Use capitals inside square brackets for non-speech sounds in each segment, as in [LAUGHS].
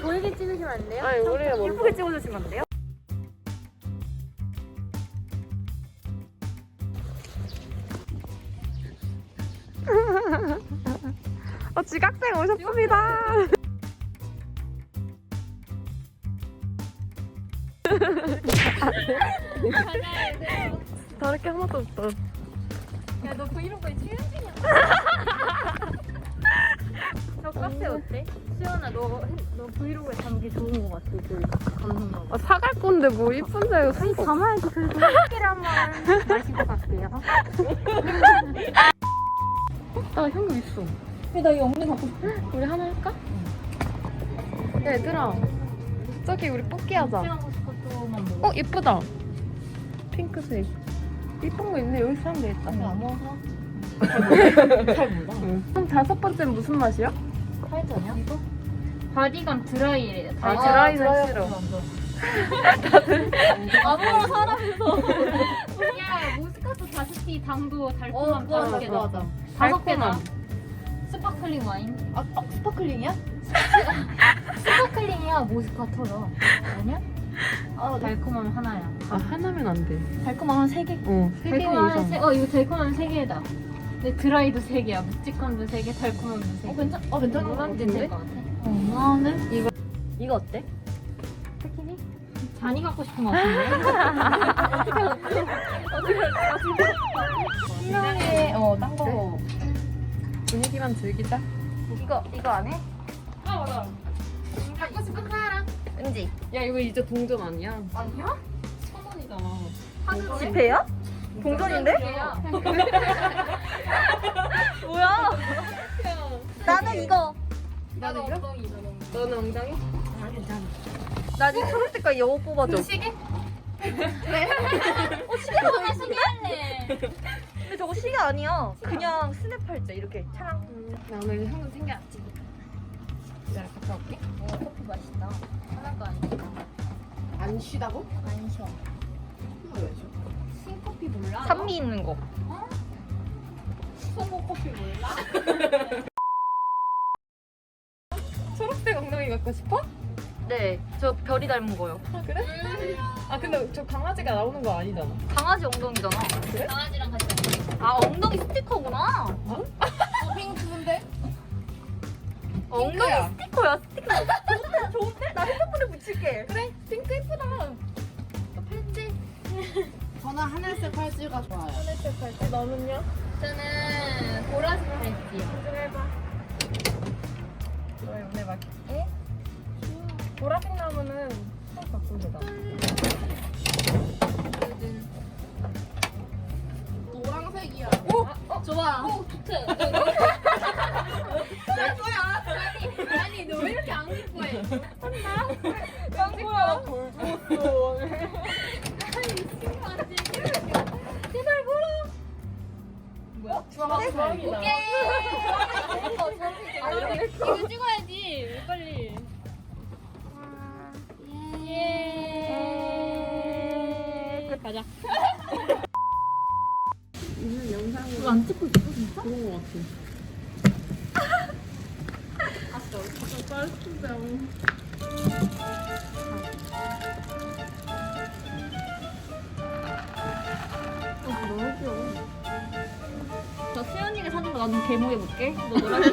여기 보이게 찍으시면 안 돼요? 아니 우리가 먼저. 예쁘게 찍어주시면 안 돼요? [LAUGHS] 어 지각생 오셨습니다. [LAUGHS] 다를 게 하나도 없어. 야 너 브이로그에 출연진이야. 너, 너 브이로그에 담기 좋은 거 같아. 그 감성가. 아, 사갈 건데 뭐 이쁜데 아니. 담아야지 그래도 커피를 한번 마시고 갈게요. 나 현금 있어. 나 영리 갖고 싶어. 우리 하나 할까? 야, 얘들아. 저기 우리 뽑기 하자. 하고 싶었더만 먹어. 어 예쁘다. 핑크색. 이쁜 거 있네. 여기 사면 되겠다. 안 먹어. 잘 몰라. 그럼 다섯 번째는 무슨 맛이야? 팔자냐? 이거? 바디감 드라이래. 아, 드라이는 싫어. 아무나 사람에서. 야 모스카토 다스티 당도 달콤한 어, 다섯 개다. 맞아. 다섯 개다. 달콤한. 스파클링 와인. 아, 어, 스파클링이야? 스파클링이야 모스카토야. 아니야? 아, 네. 달콤함 하나야. 아 하나면 안 돼. 달콤한 한 3개? 어, 세 개는 달콤함 이상. 세, 어 이거 달콤함 세 개다. 근데 드라이도 세 개야. 묵직함도 세 개, 달콤함도 세 어, 개. 괜찮, 어, 괜찮은 것 이거만 같은데? 같아. 어, 나는? 이거 어때? 스키니? 잔이 갖고 싶은 거 같은데? [LAUGHS] 신나게, 어, 딴 거. 분위기만 즐기자. 이거, 이거 안 해? 아 맞아. 갖고 싶은 거 하라. 은지. 야 이거 이제 동전 아니야? 아니야? 천 원이잖아. 지폐야? 동전인데? [LAUGHS] 뭐야? [LAUGHS] 나는 이거. 나도? 엉덩이 너는 엉덩이? 나 지금 초록 색깔 영어 뽑아줘. 시계? [LAUGHS] 어, 시계 너가 시계 할래. 근데 저거 시계 아니야. 그냥 스냅할 때 이렇게 차랑. 나 오늘 현금 챙겨왔지. 자 갔다 올게. 어, 커피 맛있다. 하나도 안 쉬어. 안 쉬다고? 안 쉬어. 신커피 몰라? 산미 있는 거. 송고 커피 몰라? [LAUGHS] 엉덩이 갖고 싶어? 네, 저 별이 닮은 거요. 아 그래? 아 근데 저 강아지가 나오는 거 아니잖아. 강아지 엉덩이잖아. 강아지랑 같이 아, 엉덩이 스티커구나. 어, 핑크인데? 엉덩이 핑크야. 스티커야, 스티커. 좋은데? 좋은데? 나 핸드폰에 붙일게. 그래 핑크 예쁘다. 팔찌? 저는 하늘색 팔찌가 좋아요. 하늘색 팔찌 너는요? 저는 보라색 팔찌요. 해봐. 너의 운에 맞게. 보라색 나무는 꼭 갖고 있다. 노란색이야. 오! 아, 어? 좋아. 오, 좋대. [LAUGHS] 뭐야, 뭐야. 아니, 아니, 너 왜 이렇게 안 기뻐해? 혼나? 안 기뻐. 돌고 어. [LAUGHS] 아니, 미친 거 같지? 제발 보라. 뭐야? 어? 주황, 주황이다. 오케이. [LAUGHS] 어, 아, 이거 찍어야지. 가자 있는 영상을 안 찍고 있어 진짜? 그런 거 같아. 너무 귀여워 저 수연이가 사준 거 나는 개모 해 볼게 너 노란 [LAUGHS]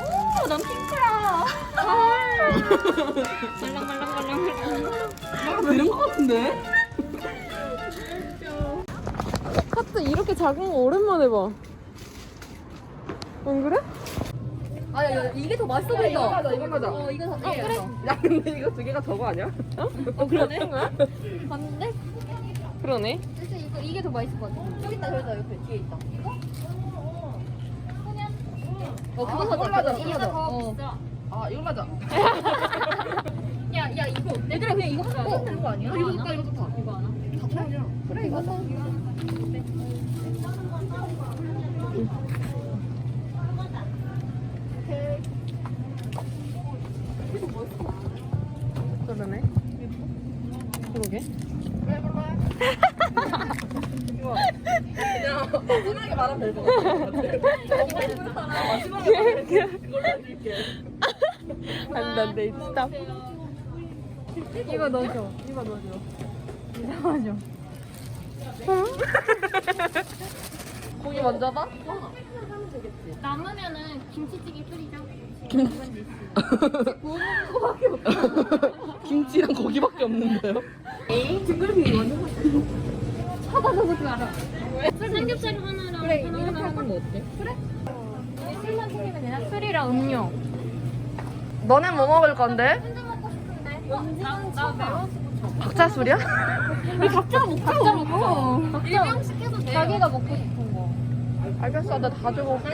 오 난 핑크야 [LAUGHS] 말랑말랑말랑 이런 거 같은데? 하트 이렇게 작은 거 오랜만에 봐. 안 그래? 아, 야, 야, 이게 더 맛있어 보인다. 가자, 이거 가자. 어, 이거 더. 어, 그래. 야, 근데 이거 두 개가 저거 아니야? 어, 그러네. [LAUGHS] 봤는데? 그러네. 진짜 이거 이게 더 맛있을 것 같아. 저기 있다, 저기 있다, 옆에 뒤에 있다. 이거? 어, 그거 사자. 그걸 가자, 이게 더 가자. 비싸. 아, 이거 가자. [LAUGHS] 얘들아, 그냥 이거 하나 되는 거 아니야? 이거 좋다, 이거 좋다. 이거 하나? 다 처음이야. 그래, 이거 사. 그러네. 그러게. 그냥 마지막에 말하면 될것 같아. 마지막에 말하면 그걸로 해줄게. 안 돼, 안 돼. 스탑. 이거 넣어줘. 이거 넣어줘. 이상하죠? 고기 먼저 봐? 남으면은 김치찌개 끓이자. 김치랑 고기밖에 없는데요? 그 알아. 삼겹살 하나랑 그래, 하나 하나 하는 거 어때? 그래. 술만 챙기면 되나? 술이랑 음료. 너넨 뭐 먹을 건데? 박자 술이야? 우리 각자 먹자. 각자 먹어. 일병 시켜도 돼. 자기가 먹고 싶은 거. 알겠어, 나다 올게.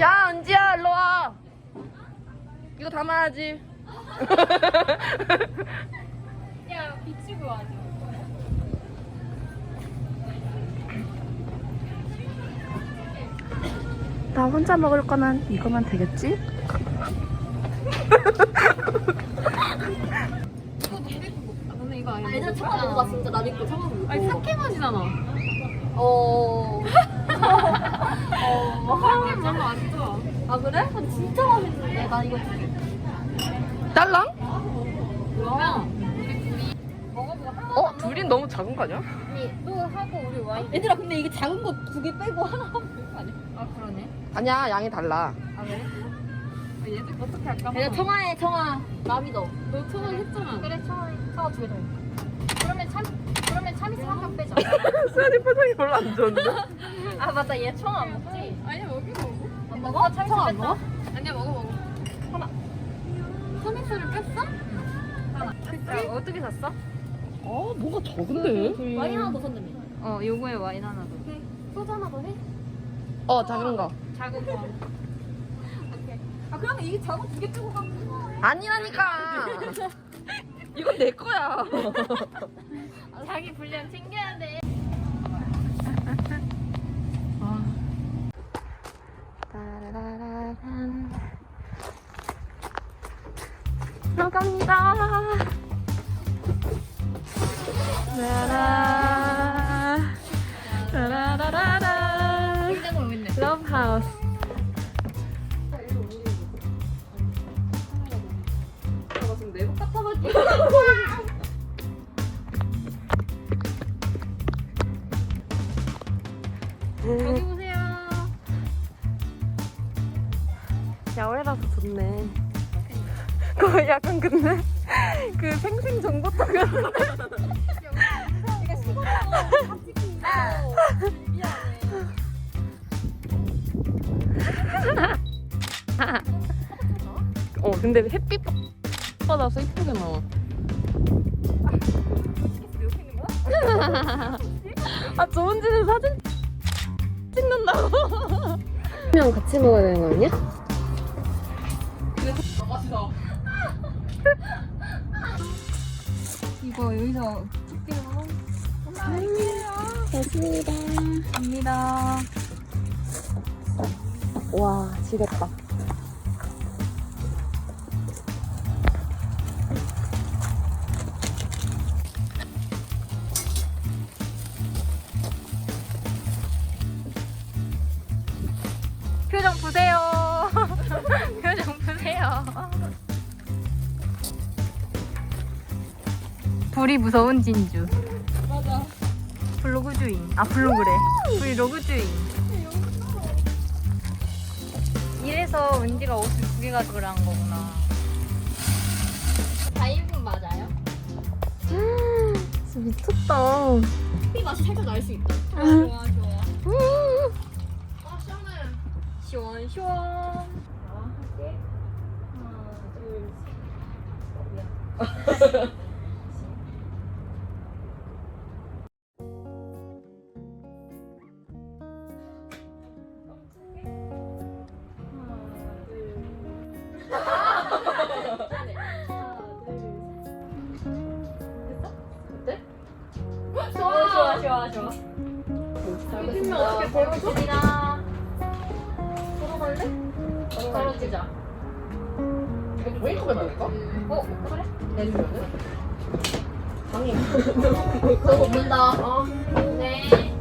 야, 은지야, 일로 와. 이거 담아야지. [LAUGHS] 야, 비치고 와줘. 나 혼자 먹을 거면 이거만 되겠지? 너는 이거 아니야? 얘들아 처음 먹어봐 진짜 나 믿고 처음 먹어. 아니 사케 맛이잖아. 어. 사케 별로 안 좋아. 아 그래? 근데 진짜 맛있는데 나 이거 딸랑? 어, 둘이 너무 작은 거 아니야? 또 하고 우리 와인. 얘들아 근데 이게 작은 거 두 개 빼고 하나 하면 되는 거 아니야? 아 그러네. 아니야, 양이 달라. 아 그래? 아, 얘들 어떻게 할까? 얘들아 청아해 청아 나 믿어. 너 천원 했잖아. 그래 천원. 청아 두개 더. 그러면 참 그러면 참이슬 한병 빼자. 수현이 표정이 별로 안 좋은데? [LAUGHS] 아 맞다 얘 청아 안 먹지? 아니야 먹이 먹어. 안 먹어? 청아 안 먹어? 아니야 먹어 먹어. 하나. 참이슬을 뺐어? 하나. 야, 어떻게 샀어? 어, 뭔가 적은데? 와인 하나 더 샀는데. 어 요거에 와인 하나 더. 소주 하나 더 해? 어, 작은 거. 작은 거. 아 그러면 이게 작은 두개 빼고 가. 아니라니까! [LAUGHS] 이건 내 거야. [LAUGHS] 자기 분량 챙겨야 돼. 들어갑니다. 라라. 있네. 러브 하우스. 내복 같아가지고. 여기 보세요. 야외라서 좋네. 그거 약간 근데 그 생생 정보탑 같은데. 어 근데 햇빛 받아서 이쁘게 나와. 아 좋은 집에 사진 찍는다고. 그냥 같이 먹어야 되는 거 아니야? 이거 여기서 찍기로. 다행이에요. 됐습니다. 갑니다. 와, 지겠다. 불이 무서운 진주. 맞아. 블로그 주인. 아 블로그래. 브이로그 주인. 이래서 은지가 옷을 두 개 가지고 한 거구나. 다 1분 맞아요? 진짜 미쳤다. 커피 맛이 살짝 날 수 있다. 좋아, 좋아, 좋아. 아 시원해. 시원, 시원. 자, 할게. 하나, 둘, 셋. [LAUGHS] 좋아, 좋아, 좋아, 이기면 어떻게 벌어져? 걸어주자. 걸어갈래? 걸어주자. 이거 메이크업 해볼까? 어, 그래? 내주면은? 방이. 저 먹는다. 어. 네.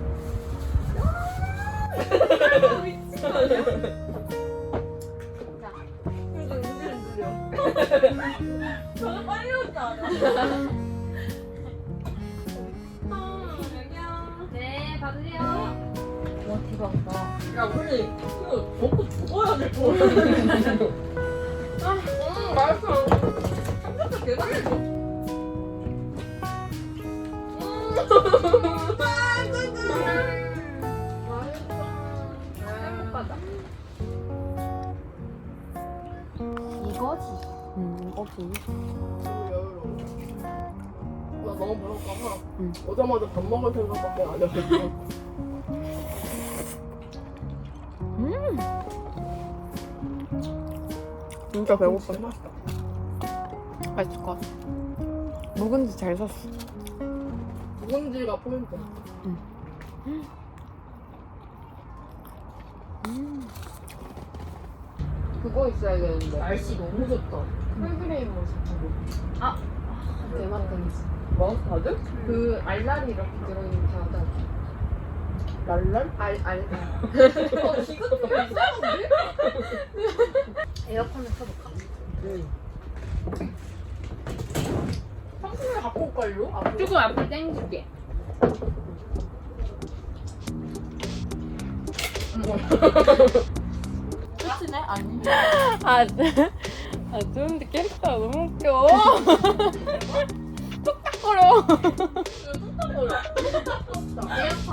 맛있어. 삼겹살. 행복하다. 이거지. 음, 이거지. 나 너무 배고파서 응. 오자마자 밥 먹을 생각밖에 안 해가지고 진짜 배고파 맛있다 맛있을 것 같아. 묵은지 잘 샀어. 묵은지가 포인트 그거 있어야 되는데 날씨 너무 좋다. 홀그레인 머스타드 아. 대만 테니스 마스타드? 그 알알이 이렇게 들어있는 자다 랄랄? 알, 알. [LAUGHS] 어, 기가 좀 이상한데? 에어컨을 켜볼까? 상품을 갖고 올걸요? 아, 조금 앞을 당길게. 끝이네? 아니 [LAUGHS] 아, 아, 좋은데 캐릭터가 너무 웃겨. [LAUGHS] 뚝딱거려. 에어컨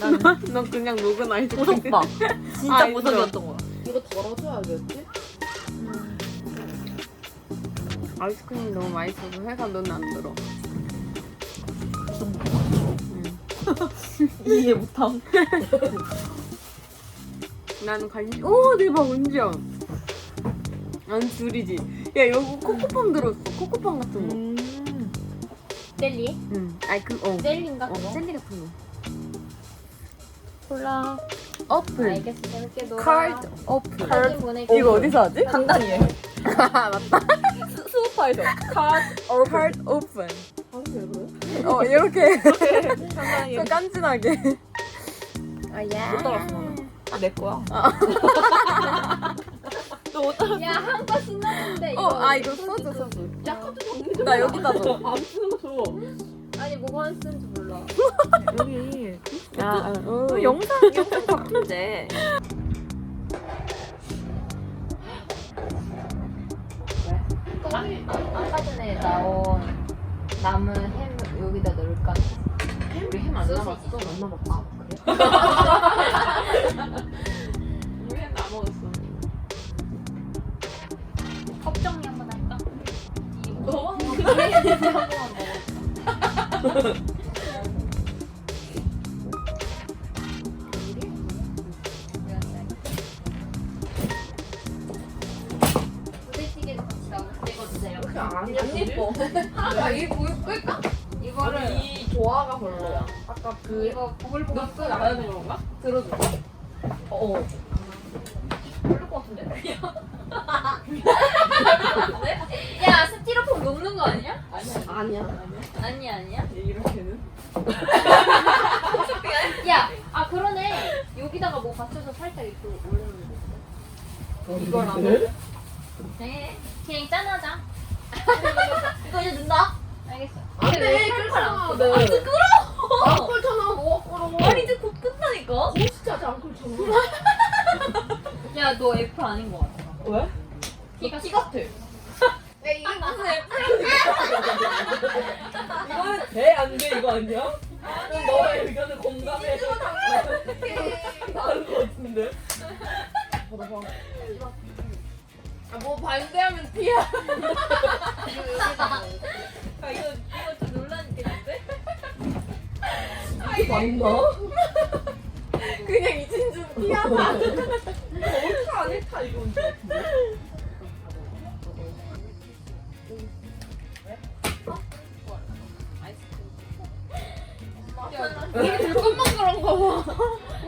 먹었어? 넌 그냥 녹은 아이스크림. 보석바. 진짜 아, 보석이었던 거야. 이거 덜어줘야겠지? 아이스크림이 너무 맛있어서 회사 눈안 들어. [LAUGHS] 이해 못함. [LAUGHS] 나는 관심. 오 대박 은지야. 난 둘이지. 야 여기 코코팜 들었어. 코코팜 같은 거. 음. 젤리? 응. 아니 그 어. 젤리인가 어 그거? 젤리 같은 거. 콜라. 어플. 알겠어. 재밌게 놀아. 카드 어플. 사진 보낼게. 이거 어디서 하지? 강단이에요. 아 [LAUGHS] 맞다. 수우파에서. 카드 카드 오픈. 아 그래? 어 이렇게 [LAUGHS] 강단이. 좀 깐진하게. 아야. 못 따랐어 나는. 아, 내 거야. [LAUGHS] 야, 한번 신났는데 이거. 어, 아 이거 써줘 써줘. 야 카드 나 여기다 줘. 안 쓰는 거 줘. 아니 뭐가 안 쓰는지. 여기 야, 어. 또 영상 영상 바쁜데. 아, 아까 전에 나온 남은 햄 여기다 넣을까? 우리 햄 안 남았어? 안 남았어. 아, 그래? [LAUGHS] 우리 햄 남았어. 컵 정리 한번 할까? 이거? 한번 먹어. [LAUGHS] 아, 이 보여 끌까? 이거를 이 조화가 별로야. 아까 그 이거 보글보글 녹스 나가야 되는 건가? 들어줘. 어. 별로 것 같은데? [LAUGHS] 야 스티로폼 녹는 거 아니야? 아니야. 아니야. 아니야 아니야. 이렇게는? [LAUGHS] 야, 아 그러네. 여기다가 뭐 받쳐서 살짝 이렇게 올려놓는 거. 이걸 안 해? 네, 그냥 짠하자. 이거 이제 넣는다. 알겠어. 안 근데 돼, 왜 칼칼 안 끌잖아. 끓여? 네. 안 끓잖아, 뭐가 끓어. 아니 이제 곧 끝나니까. 진짜 안 끓잖아. 야, 너 F 아닌 거 같아. 왜? 키가 티 같아. 이게 무슨 이거는 돼? 안 돼? 이거 아니야? 그럼 너의 의견을 공감해. [LAUGHS] 다른 거 같은데? 아, 뭐 반대하면 티야. 아, 이거, 이거 좀 논란 있겠는데? 맞나? 그냥 이 진주 티야. 옳다, 아닐까, 이건 줄 같은데? 우리 둘것만 그런 거 봐.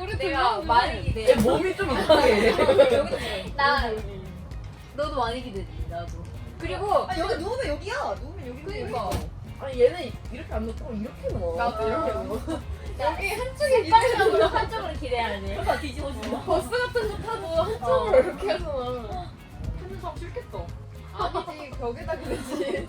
우리 내가 둘만 많이 기대. 몸이 좀 이상해. [LAUGHS] 나 너도 많이 기대지 나도. 그리고 아, 여기 누우면 여기야. 누우면 여기인데. 그러니까. 아니, 얘는 이렇게 안 넣고 이렇게 넣어. 나도 이렇게 넣어. 여기 한쪽에 색깔적으로 한쪽으로 기대해야 돼. 다 뒤집어진다. 버스 같은 거 타도 한쪽으로 이렇게 해서 하는 사람 싫겠다. 아니지 벽에다 그러지 [LAUGHS]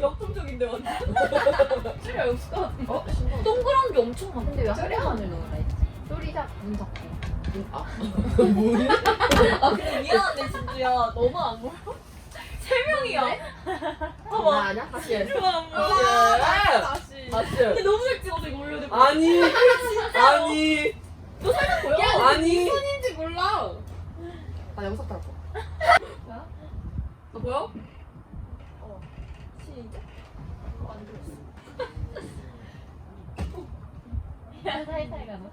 역동적인데, 완전. 역수 같은데. 어? 동그란 게 엄청 많아. 근데 왜한 넣으라 했지? 소리작 문석기 뭐야? 아, 근데 미안한데, 진주야. 너무 안 보여? 세 명이야. 나 아냐? 다시 해 너무 안 보여. 다시. 다시. 근데 너무 잘 찍어서 이거 올려야 돼. 아니. 아니. 너 살짝 보여? 아니. 손인지 몰라 나 영상 따라 너 보여? 시작 야, 살살 가봐.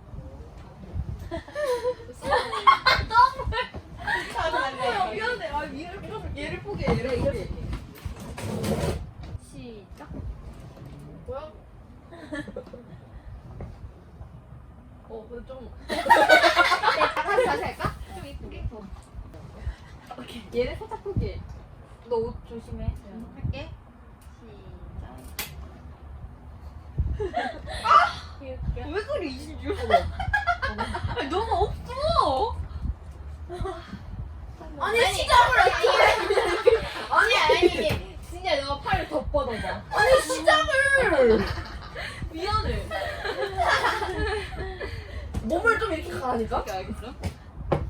아, 미안해. 아, 얘를, 얘를 포기해, 얘를 포기해. 시작. 뭐야? 어, 근데 좀. 다시 다시 할까? 좀 이쁘게. 얘를 살짝 포기해. 너 옷 조심해. 할게 시작. 귀엽게. 왜 그래, 이신주? 아니, 너무 없어! 아니 시작을 어떻게 아니 아니 진짜 너가 팔을 더 뻗어봐 아니 시작을 미안해. 몸을 좀 이렇게 가라니까? 오케이, 알겠어.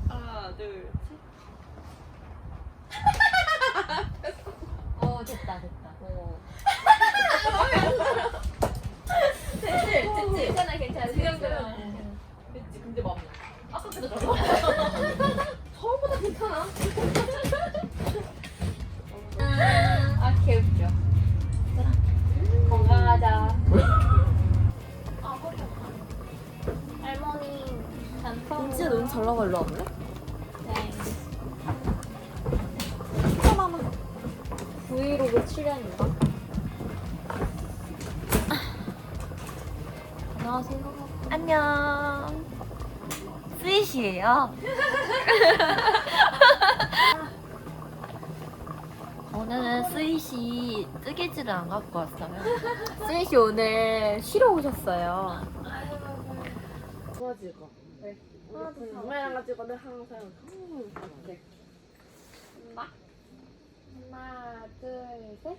하나, 둘, [LAUGHS] 어, 됐다, 됐다. 어. [LAUGHS] 괜찮아, 괜찮아. 그. 됐지? 근데 맘. 아까 그도 좋아. [LAUGHS] 서울보다 괜찮아 [LAUGHS] 아, 개웃겨. 건강하자. 아 허리 아파 올라왔네? 브이로그 출연인가? 안녕하세요. 안녕. 스윗이에요. [LAUGHS] 오늘은 스윗이 뜨개질을 안 갖고 왔어요. 스윗이 오늘 쉬러 오셨어요. 도와지고. 네. 엄마랑 가지고는 항상 항상 네. 하나, 둘, 셋.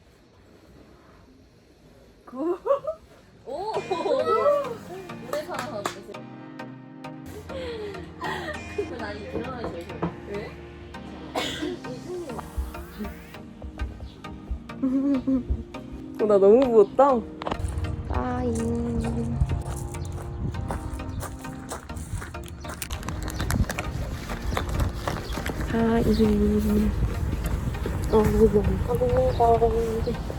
오. 어, 나 너무 부었다. 빠이. 빠이. 어, 무거워. 아, 무거워.